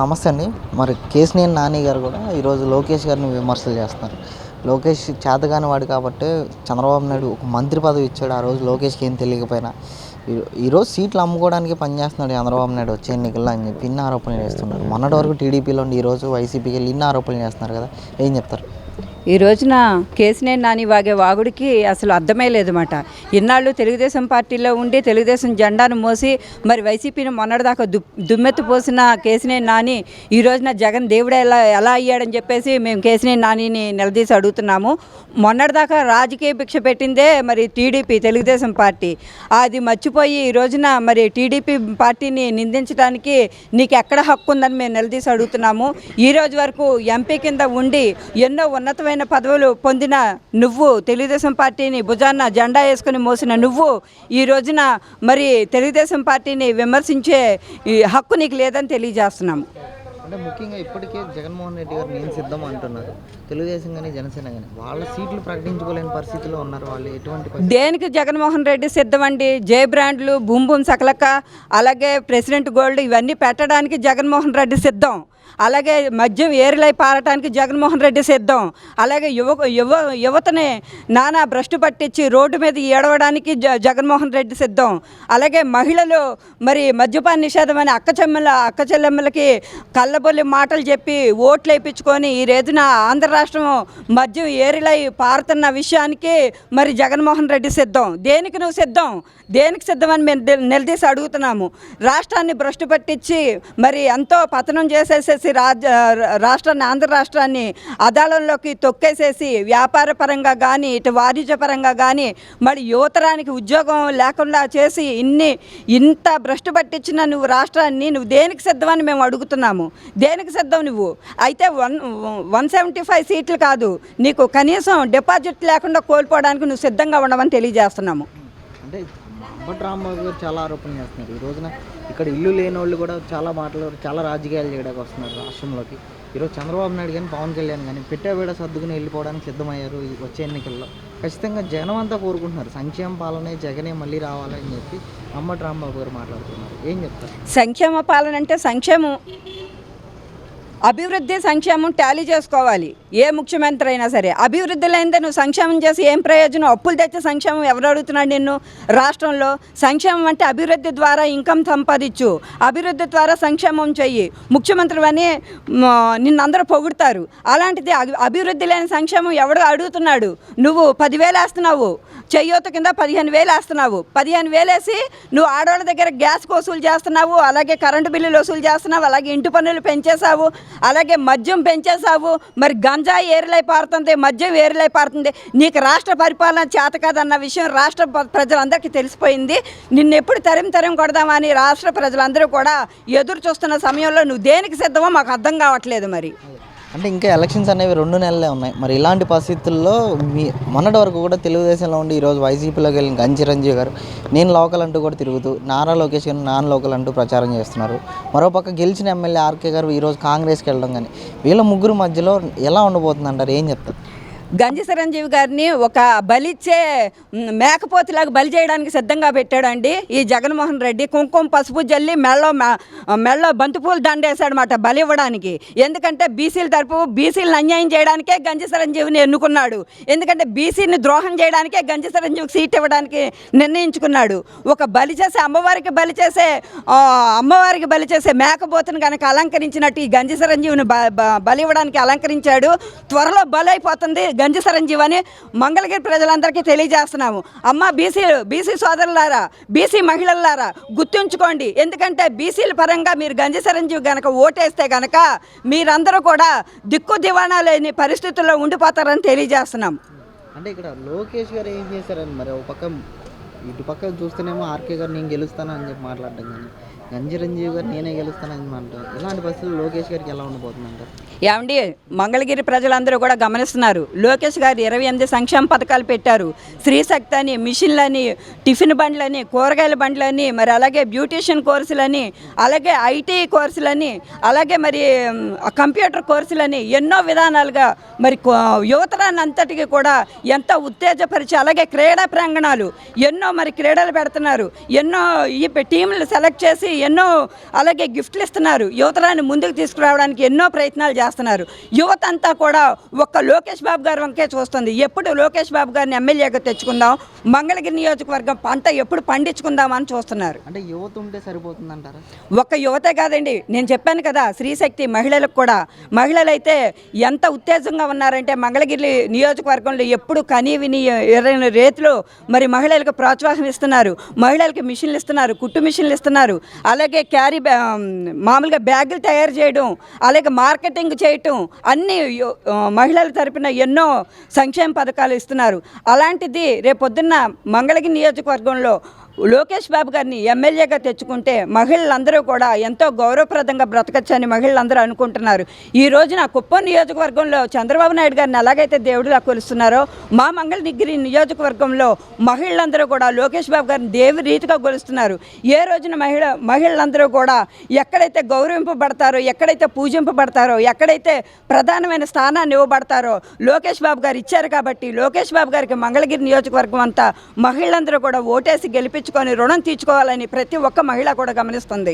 నమస్తే అండి. మరి కేసినేని నాని గారు కూడా ఈరోజు లోకేష్ గారిని విమర్శలు చేస్తున్నారు. లోకేష్ చేతగాని వాడు కాబట్టి చంద్రబాబు నాయుడు ఒక మంత్రి పదవి ఇచ్చాడు. ఆ రోజు లోకేష్కి ఏం తెలియకపోయినా. ఈరోజు సీట్లు అమ్ముకోవడానికి పనిచేస్తున్నాడు చంద్రబాబు నాయుడు. వచ్చే ఎన్నికల్లో అని చెప్పి ఇన్ని ఆరోపణలు చేస్తున్నారు మొన్నటి వరకు టీడీపీలో ఉండి ఈరోజు వైసీపీకి వెళ్ళి ఇన్ని ఆరోపణలు చేస్తున్నారు కదా. ఏం చెప్తారు? ఈ రోజున కేసినేని నాని వాగే వాగుడికి అసలు అర్థమే లేదన్నమాట. ఇన్నాళ్ళు తెలుగుదేశం పార్టీలో ఉండి తెలుగుదేశం జెండాను మోసి మరి వైసీపీని మొన్నటిదాకా దు దుమ్మెత్తు పోసిన కేసినేని నాని ఈ రోజున జగన్ దేవుడే ఎలా ఎలా అయ్యాడని చెప్పేసి మేము కేసినేని నానిని నిలదీసి అడుగుతున్నాము. మొన్నటిదాకా రాజకీయ భిక్ష పెట్టిందే మరి టీడీపీ తెలుగుదేశం పార్టీ. అది మర్చిపోయి ఈ రోజున మరి టీడీపీ పార్టీని నిందించడానికి నీకు ఎక్కడ హక్కు ఉందని మేము నిలదీసి అడుగుతున్నాము. ఈ రోజు వరకు ఎంపీ కింద ఉండి ఎన్నో ఉన్నతమైన పదవులు పొందిన నువ్వు తెలుగుదేశం పార్టీని భుజాన్న జెండా వేసుకుని మోసిన నువ్వు ఈ రోజున మరి తెలుగుదేశం పార్టీని విమర్శించే ఈ హక్కు నీకు లేదని తెలియజేస్తున్నాము అంటే ముఖ్యంగా ఇప్పటికే జగన్మోహన్ రెడ్డి గారు నేను సిద్ధం అంటున్నారు. తెలుగుదేశం కానీ జనసేన కానీ వాళ్ళ సీట్లు ప్రకటించుకోలేని పరిస్థితిలో ఉన్నారు వాళ్ళు. ఎటువంటి దేనికి జగన్మోహన్ రెడ్డి సిద్ధమండి? జే బ్రాండ్లు బూమ్ బూమ్ సకలక అలాగే ప్రెసిడెంట్ గోల్డ్ ఇవన్నీ పెట్టడానికి జగన్మోహన్ రెడ్డి సిద్ధం. అలాగే మద్యం ఏరులై పారటానికి జగన్మోహన్ రెడ్డి సిద్ధం. అలాగే యువ యువ యువతని నానా భ్రష్టు పట్టించి రోడ్డు మీద ఏడవడానికి జ జగన్మోహన్ రెడ్డి సిద్ధం. అలాగే మహిళలు మరి మద్యపాన నిషేధం అని అక్క చెల్లెమ్మల అక్క చెల్లెమ్మలకి కళ్ళబొల్లి మాటలు చెప్పి ఓట్లు వేయించుకొని ఈ రోజున ఆంధ్ర రాష్ట్రం మద్యం ఏరిలై పారుతున్న విషయానికి మరి జగన్మోహన్ రెడ్డి సిద్ధం. దేనికి నువ్వు సిద్ధం? దేనికి సిద్ధమని మేము నిలదీసి అడుగుతున్నాము. రాష్ట్రాన్ని భ్రష్టు పట్టించి మరి ఎంతో పతనం చేసేసేసి రాజ్య రాష్ట్రాన్ని ఆంధ్ర రాష్ట్రాన్ని అదాలంలోకి తొక్కేసేసి వ్యాపార పరంగా కానీ ఇటు వాణిజ్య పరంగా కానీ మరి యువతరానికి ఉద్యోగం లేకుండా చేసి ఇన్ని ఇంత భ్రష్టు పట్టించిన నువ్వు రాష్ట్రాన్ని నువ్వు దేనికి సిద్ధమని మేము అడుగుతున్నాము? దేనికి సిద్ధం నువ్వు? అయితే వన్ వన్ సెవెంటీ ఫైవ్ సీట్లు కాదు. నీకు కనీసం డిపాజిట్ లేకుండా కోల్పోవడానికి నువ్వు సిద్ధంగా ఉండమని తెలియజేస్తున్నాము. అంటే అంబటి రాంబాబు గారు చాలా ఆరోపణలు చేస్తున్నారు. ఈ రోజున ఇక్కడ ఇల్లు లేని వాళ్ళు కూడా చాలా మాటలు చాలా రాజకీయాలు చేయడానికి వస్తున్నారు రాష్ట్రంలోకి. ఈరోజు చంద్రబాబు నాయుడు కానీ పవన్ కళ్యాణ్ కానీ పెట్టేబేడ సర్దుకుని వెళ్ళిపోవడానికి సిద్ధమయ్యారు ఈ వచ్చే ఎన్నికల్లో. ఖచ్చితంగా జనం అంతా కోరుకుంటున్నారు. సంక్షేమ పాలనే జగనే మళ్ళీ రావాలని చెప్పి అమ్మటి రాంబాబు గారు మాట్లాడుతున్నారు. ఏం చెప్తారు? సంక్షేమ పాలన అంటే సంక్షేమం. అభివృద్ధి సంక్షేమం టాలీ చేసుకోవాలి. ఏ ముఖ్యమంత్రి అయినా సరే అభివృద్ధి లేనిదే నువ్వు సంక్షేమం చేసి ఏం ప్రయోజనం? అప్పులు తెచ్చే సంక్షేమం ఎవరు అడుగుతున్నాడు నిన్ను? రాష్ట్రంలో సంక్షేమం అంటే అభివృద్ధి ద్వారా ఇన్కమ్ సంపాదించు. అభివృద్ధి ద్వారా సంక్షేమం చెయ్యి. ముఖ్యమంత్రి అని నిన్నందరూ పొగుడతారు. అలాంటిది అభి- అభివృద్ధి లేని సంక్షేమం ఎవడు అడుగుతున్నాడు? నువ్వు పదివేలు వేస్తున్నావు. చెయ్యోత కింద పదిహేను వేలు వేస్తున్నావు. పదిహేను వేలేసి నువ్వు ఆడవాళ్ళ దగ్గర గ్యాస్ వసూలు చేస్తున్నావు. అలాగే కరెంటు బిల్లులు వసూలు చేస్తున్నావు. అలాగే ఇంటి పన్నులు పెంచేసావు అలాగే మద్యం పెంచేసావు మరి గంజాయి ఏరులై పారుతుంది మద్యం ఏరులై పారుతుంది. నీకు రాష్ట్ర పరిపాలన చేత కాదన్న విషయం రాష్ట్ర ప్రజలందరికీ తెలిసిపోయింది. నిన్ను ఎప్పుడు తరిం తరిం కొడదామని రాష్ట్ర ప్రజలందరూ కూడా ఎదురు చూస్తున్న సమయంలో నువ్వు దేనికి సిద్ధమో మాకు అర్థం కావట్లేదు మరి. అంటే ఇంకా ఎలక్షన్స్ అనేవి రెండు నెలలే ఉన్నాయి. మరి ఇలాంటి పరిస్థితుల్లో మీ మొన్నటి వరకు కూడా తెలుగుదేశంలో ఉండి ఈరోజు వైసీపీలోకి వెళ్ళిన గన్ గారు నేను లోకల్ అంటూ కూడా తిరుగుతూ నారా లోకేష్ గారు నాన్ లోకల్ అంటూ ప్రచారం చేస్తున్నారు. మరోపక్క గెలిచిన ఎమ్మెల్యే ఆర్కే గారు ఈరోజు కాంగ్రెస్కి వెళ్ళడం కానీ వీళ్ళ ముగ్గురు మధ్యలో ఎలా ఉండబోతుంది అంటారు ఏం చెప్తారు? గంజి చిరంజీవి గారిని ఒక బలిచ్చే మేకపోతులాగా బలి చేయడానికి సిద్ధంగా పెట్టాడండి. ఈ జగన్మోహన్ రెడ్డి కుంకుమ పసుపు జల్లి మెళ్ళో మెళ్ళో బంతిపూలు దండేశాడనమాట బలి ఇవ్వడానికి. ఎందుకంటే బీసీల తరపు బీసీలను అన్యాయం చేయడానికే గంజి చిరంజీవిని ఎన్నుకున్నాడు. ఎందుకంటే బీసీని ద్రోహం చేయడానికే గంజి చిరంజీవికి సీట్ ఇవ్వడానికి నిర్ణయించుకున్నాడు. ఒక బలి చేసే అమ్మవారికి బలి చేసే అమ్మవారికి బలి చేసే మేకపోతుని కనుక అలంకరించినట్టు ఈ గంజి చిరంజీవిని బలి ఇవ్వడానికి అలంకరించాడు. త్వరలో బలి అయిపోతుంది గంజి చిరంజీవి అని మంగళగిరి ప్రజలందరికీ తెలియజేస్తున్నాము. అమ్మ బీసీ బీసీ సోదరులారా బీసీ మహిళలారా గుర్తుంచుకోండి. ఎందుకంటే బీసీల పరంగా మీరు గంజి చిరంజీవి గనక ఓటేస్తే గనక మీరందరూ కూడా దిక్కు దివాణా లేని పరిస్థితుల్లో ఉండిపోతారని తెలియజేస్తున్నాం. అంటే ఇక్కడ లోకేష్ గారు ఏం చేశారని మరి ఒక పక్క ఇటు పక్క చూస్తేనేమో ఆర్కే గారు నేను గెలుస్తాను అని చెప్పి మాట్లాడడం కానీ గంజిరంజీవి గారు నేనే గెలుస్తానని ఇలాంటి పరిస్థితులు లోకేష్ గారికి ఎలా ఉండబోతుంది ఏమండి మంగళగిరి ప్రజలందరూ కూడా గమనిస్తున్నారు. లోకేష్ గారు ఇరవై ఎనిమిది సంక్షేమ పథకాలు పెట్టారు. స్త్రీశక్తి అని మిషన్లని టిఫిన్ బండ్లని కూరగాయల బండ్లని మరి అలాగే బ్యూటీషియన్ కోర్సులని అలాగే ఐటీ కోర్సులని అలాగే మరి కంప్యూటర్ కోర్సులని ఎన్నో విధానాలుగా మరి యువతరాన్ని అంతటికి కూడా ఎంత ఉత్తేజపరిచి అలాగే క్రీడా ప్రాంగణాలు ఎన్నో మరి క్రీడలు పెడుతున్నారు. ఎన్నో ఈ టీంలు సెలెక్ట్ చేసి ఎన్నో అలాగే గిఫ్ట్లు ఇస్తున్నారు. యువతరాన్ని ముందుకు తీసుకురావడానికి ఎన్నో ప్రయత్నాలు చేస్తున్నారు. యువత అంతా కూడా ఒక్క లోకేష్ బాబు గారి వంకే చూస్తుంది. ఎప్పుడు లోకేష్ బాబు గారిని ఎమ్మెల్యేగా తెచ్చుకుందాం? మంగళగిరి నియోజకవర్గం పంట ఎప్పుడు పండించుకుందాం అని చూస్తున్నారు. అంటే యువత ఉంటే సరిపోతుందంటారా? ఒక్క యువతే కాదండి. నేను చెప్పాను కదా స్త్రీశక్తి మహిళలకు కూడా. మహిళలైతే ఎంత ఉత్తేజంగా ఉన్నారంటే మంగళగిరి నియోజకవర్గంలో ఎప్పుడు కనీ విని ఎర్రని రేతులు మరి మహిళలకు ప్రోత్సాహం ఇస్తున్నారు. మహిళలకి మిషన్లు ఇస్తున్నారు కుట్టు మిషన్లు ఇస్తున్నారు. అలాగే క్యారీ బ్యా మామూలుగా బ్యాగులు తయారు చేయడం అలాగే మార్కెటింగ్ చేయటం అన్ని మహిళల తరపున ఎన్నో సంక్షేమ పథకాలు ఇస్తున్నారు. అలాంటిది రేపొద్దున్న మంగళగిరి నియోజకవర్గంలో లోకేష్ బాబు గారిని ఎమ్మెల్యేగా తెచ్చుకుంటే మహిళలందరూ కూడా ఎంతో గౌరవప్రదంగా బ్రతకచ్చని మహిళలందరూ అనుకుంటున్నారు. ఈ రోజున కుప్పం నియోజకవర్గంలో చంద్రబాబు నాయుడు గారిని ఎలాగైతే దేవుడిలా కొలుస్తున్నారో మా మంగళగిరి నియోజకవర్గంలో మహిళలందరూ కూడా లోకేష్ బాబు గారిని దేవి రీతిగా కొలుస్తున్నారు. ఏ రోజున మహిళ మహిళలందరూ కూడా ఎక్కడైతే గౌరవింపబడతారో ఎక్కడైతే పూజింపబడతారో ఎక్కడైతే ప్రధానమైన స్థానాన్ని ఇవ్వబడతారో లోకేష్ బాబు గారు ఇచ్చారు కాబట్టి లోకేష్ బాబు గారికి మంగళగిరి నియోజకవర్గం అంతా మహిళలందరూ కూడా ఓటేసి గెలిపి తెచ్చుకొని రుణం తీర్చుకోవాలని ప్రతి ఒక్క మహిళ కూడా గమనిస్తుంది.